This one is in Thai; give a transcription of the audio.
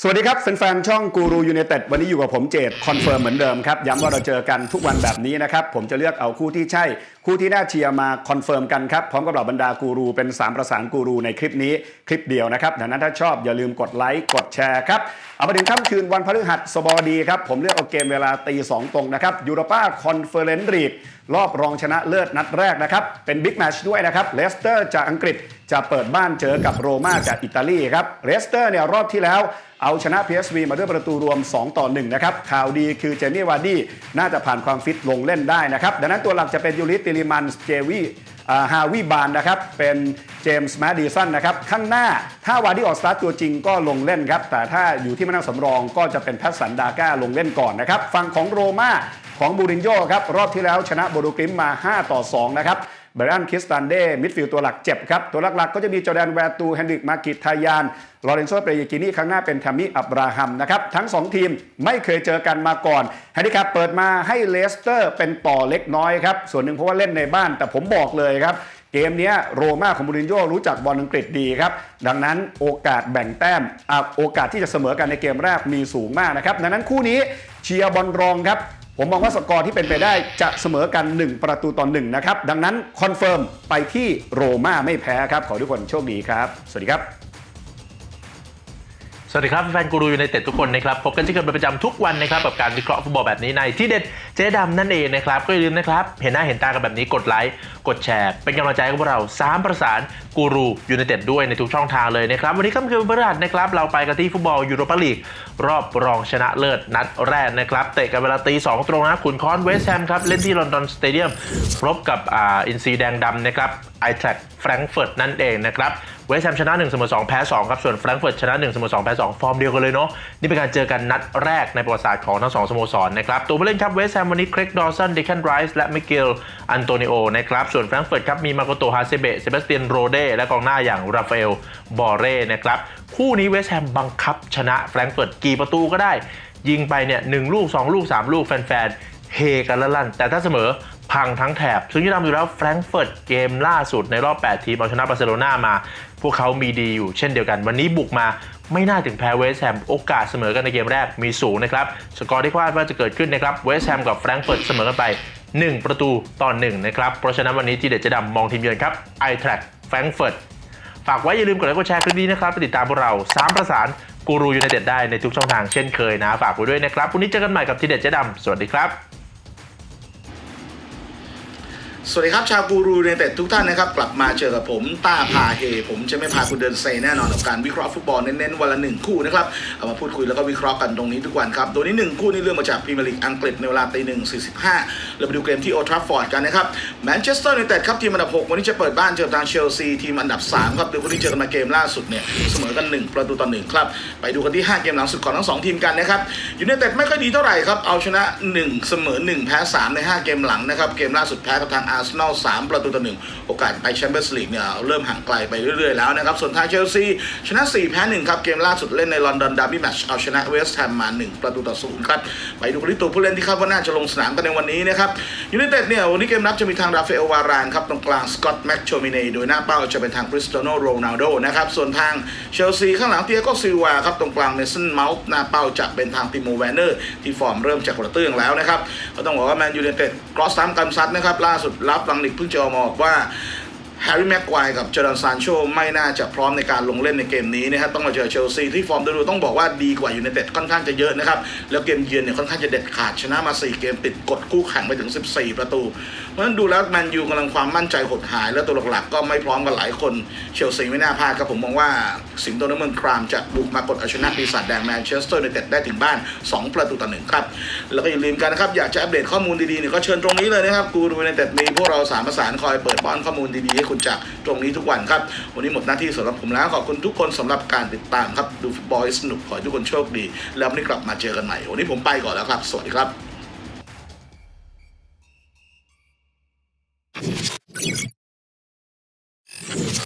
สวัสดีครับแฟนๆช่องกูรูยูเนเต็ดวันนี้อยู่กับผมเจดคอนเฟิร์มเหมือนเดิมครับ ย้ำว่าเราเจอกันทุกวันแบบนี้นะครับ ผมจะเลือกเอาคู่ที่ใช่ คู่ที่น่าเชียร์มาคอนเฟิร์มกันครับ พร้อมกับเหล่าบรรดากูรูเป็น 3 ประสานกูรูในคลิปนี้ คลิปเดียวนะครับดังนั้นถ้าชอบอย่าลืมกดไลค์กดแชร์ครับ เอามาถึงค่ำคืนวันพฤหัสบดีครับ ผมเลือกเอาเกมเวลาตีสองตรงนะครับยูโรป้าคอนเฟอเรนซ์ลีกรอบรองชนะเลิศนัดแรกนะครับ เป็นบิ๊กแมชด้วยนะครับเลสเตอร์จากอังกฤษจะเปิดบ้านเจอกับโรม่าจากอิตาลีครับเลสเตอร์เนี่ยรอบที่แล้วเอาชนะ PSV มาด้วยประตูรวม 2 ต่อ 1 นะครับ ข่าวดีคือเจมี่วาร์ดี้น่าจะผ่านความฟิตลงเล่นได้นะครับ ดังนั้นตัวหลักจะเป็นยูริสติลิมันเจวีฮาวิบานนะครับ เป็นเจมส์แมดดิสันนะครับ ข้างหน้าถ้าวาร์ดี้ออกสตาร์ตัวจริงก็ลงเล่นครับ แต่ถ้าอยู่ที่มานั่งสำรองก็จะเป็นแพทสันดาก้าลงเล่นก่อนนะครับ ฝั่งของโรม่า ของบูรินโญ่ครับรอบที่แล้วชนะโบโดกริมมา 5 ต่อ 2 นะครับเบรอันคิสตันเดมิดฟิลด์ตัวหลักเจ็บครับ ตัวหลักๆ ก็จะมีจอแดนแวร์ตูเฮนริกมากิทายานลอเรนโซเปรยกินี่ข้างหน้าเป็นทามิอับราฮัมนะครับ ทั้ง 2 ทีมไม่เคยเจอกันมาก่อนแฮนดิแคปเปิดมาให้เลสเตอร์เป็นต่อเล็กน้อยครับ ส่วนหนึ่งเพราะว่าเล่นในบ้านแต่ผมบอกเลยครับเกมนี้โรม่าของมูรินโญ่รู้จักบอลอังกฤษดีครับ ดังนั้นโอกาสแบ่งแต้มอโอกาสที่จะเสมอกันในเกมแรกมีสูงมากนะครับดังนั้นคู่นี้เชียร์บอลรองครับ ผมมองว่าสกอร์ที่เป็นไปได้จะเสมอกัน 1 ประตูต่อ1นะครับ ดังนั้นคอนเฟิร์มไปที่โรม่าไม่แพ้ครับ ขอทุกคนโชคดีครับ สวัสดีครับ สวัสดีครับแฟนกูรูยูไนเต็ดทุกคนนะครับพบกันที่เกิดเป็นประจำทุกวันนะครับกับการวิเคราะห์ฟุตบอลแบบนี้ในที่เด็ดเจ๊ดำนั่นเองนะครับก็อย่าลืมนะครับเห็นหน้าเห็นตากันแบบนี้กดไลค์กดแชร์ เป็นกำลังใจให้พวกเรา 3 ประสานกูรูยูไนเต็ดด้วยในทุกช่องทางเลยนะครับวันนี้ค่ำคืนวันพฤหัสนะครับเราไปกันที่ฟุตบอลยูโรปาลีกรอบรองชนะเลิศนัดแรกนะครับเตะกันเวลาตีสองตรงนะขุนค้อนเวสต์แฮมครับเล่นที่ลอนดอนสเตเดียมพบกับอ่าอินซีแดงดำนะครับไอแทร็กแฟรงก์เฟิร์ตนั่นเองนะครับ เวสต์แฮมชนะ1เสมอ2แพ้2ครับส่วนแฟรงก์เฟิร์ตชนะ1เสมอ2แพ้2ฟอร์มเดียวกันเลยเนาะนี่เป็นการเจอกันนัดแรกในประวัติศาสตร์ของทั้งสองสโมสรนะครับตัวผู้เล่นครับเวสต์แฮมวันนี้เครกดอสันเดคันไรส์และมิเกลอันโตนิโอนะครับส่วนแฟรงก์เฟิร์ตครับมีมาโกโตฮาเซเบะเซบาสเตียนโรเดและกองหน้าอย่างราฟาเอลบอเร่นะครับคู่นี้เวสต์แฮมบังคับชนะแฟรงก์เฟิร์ตกี่ประตูก็ได้ยิงไปเนี่ยหนึ่งลูก 2 ลูก 3 ลูกแฟนๆ เฮกันละลั่นแต่ถ้าเสมอพังทั้งแถบ ซึ่งที่ทำอยู่แล้วแฟรงก์เฟิร์ตเกมล่าสุดในรอบ 8 ทีมเอาชนะบาร์เซโลนามา พวกเขามีดีอยู่เช่นเดียวกัน วันนี้บุกมาไม่น่าถึงแพ้เวสแฮมโอกาสเสมอกันในเกมแรกมีสูงนะครับ สกอร์ที่คาดว่าจะเกิดขึ้นนะครับเวสแฮมกับแฟรงก์เฟิร์ตเสมอกันไป 1 ประตูต่อ1นะครับเพราะฉะนั้นวันนี้ทีเด็ดจะดำมองทีมเยือนครับไอแทร็กแฟรงก์เฟิร์ตฝากไว้อย่าลืมกดไลค์กดแชร์คลิปนี้นะครับไปติดตามพวกเรา3ประสานกูรูยูไนเต็ดได้ในทุกช่องทางเช่นเคยนะ ฝากไว้ด้วยนะครับ วันนี้เจอกันใหม่กับทีเด็ดเจ๊ดำสวัสดีครับ สวัสดีครับชาวกูรูในเต็ดทุกท่านนะครับ กลับมาเจอกับผมต้าพาเฮผมจะไม่พาคุณเดินเซแน่นอนกับการวิเคราะห์ฟุตบอลเน้นๆวันละหนึ่งคู่นะครับเอามาพูดคุยแล้วก็วิเคราะห์กันตรงนี้ทุกวันครับ โดยนี้หนึ่งคู่นี่เรื่องมาจากพรีเมียร์ลีกอังกฤษในเวลาตีหนึ่งสี่สิบห้าเราไปดูเกมที่โอทราฟฟอร์ดกันนะครับแมนเชสเตอร์ยูไนเต็ดครับทีมอันดับหกวันนี้จะเปิดบ้านเจอทางเชลซีทีมอันดับสามครับโดยคนที่เจอกันมาเกมล่าสุดเนี่ยเสมอกันหนึ่งประตูต่อหนึ่งครับไปดูกันที่ห้าเกมหลังสุดของทั้งสองทีมกันนะครับยูไนเต็ดไม่ค่อยดีเท่าไหร่ครับเอาชนะหนึ่งเสมอหนึ่งแพ้สามในห้าเกมหลังนะครับเกมล่าสุดแพ้กับทางอาร์เซนอลสามประตูต่อหนึ่งโอกาสไปแชมเปี้ยนส์ลีกเนี่ยเริ่มห่างไกลไปเรื่อยๆแล้วนะครับส่วนทางเชลซีชนะ 4 แพ้ 1 ครับ เกมล่าสุดเล่นในลอนดอนดาร์บี้แมตช์เอาชนะเวสต์แฮมมา 1 ประตูต่อศูนย์ครับ ไปดูกันที่ตัวผู้เล่นที่คาดว่าน่าจะลงสนามกันในวันนี้นะครับยูไนเต็ดเนี่ย วันนี้เกมรับจะมีทางราฟาเอลวารานครับตรงกลางสกอตแม็กโชมิเนโดยหน้าเป้าจะเป็นทางคริสเตียโนโรนัลโดนะครับส่วนทางเชลซีข้างหลังเตียโก็ซิลวาครับตรงกลางเมสันเมาส์หน้าเป้าจะเป็นทางติโมแวนเนอร์ที่ฟอร์มเริ่มจากกระเตื้องแล้วนะครับก็ต้องบอกว่าแมนยูไนเต็ดกรอสซ้ำกันซัดนะครับล่าสุดรับลังนิกเพิ่งจะออกมาบอกว่า แฮร์รี่แม็กควายกับเจอร์นซานโชไม่น่าจะพร้อมในการลงเล่นในเกมนี้นะครับต้องมาเจอเชลซีที่ฟอร์มดยรวมต้องบอกว่าดีกว่าอยูไนเต็ดค่อนข้างจะเยอะนะครับ แล้วเกมเยือนเนี่ยค่อนข้างจะเด็ดขาดชนะมา 4 เกมติดกดคู่แข่งไปถึง 14 ประตู เพราะฉะนั้นดูแล้วแมนยูกำลังความมั่นใจหดหาย แล้วตัวหลักๆก็ไม่พร้อมกันหลายคนเชลซีไม่น่าพลาดครับผมมองว่าสิงโตน้ำเงินครามจะบุกมากดเอาชนะปีศาจแดงแมนเชสเตอร์ยูไนเต็ดได้ถึงบ้าน 2 ประตูต่อหนึ่งครับแล้วก็อย่าลืมกันนะครับอยากจะอัปเดตข้อมูลดีๆเนี่ยก็เชิญตรงนี้เลยนะครับกูรูยูไนเต็ดมีพวกเราสามประสานคอยเปิดป้อนข้อมูลดีๆให้คุณจากตรงนี้ทุกวันครับ วันนี้หมดหน้าที่สำหรับผมแล้วขอบคุณทุกคนสำหรับการติดตามครับดูฟุตบอลสนุกขอให้ทุกคนโชคดี แล้ววันนี้กลับมาเจอกันใหม่วันนี้ผมไปก่อนแล้วครับ สวัสดีครับ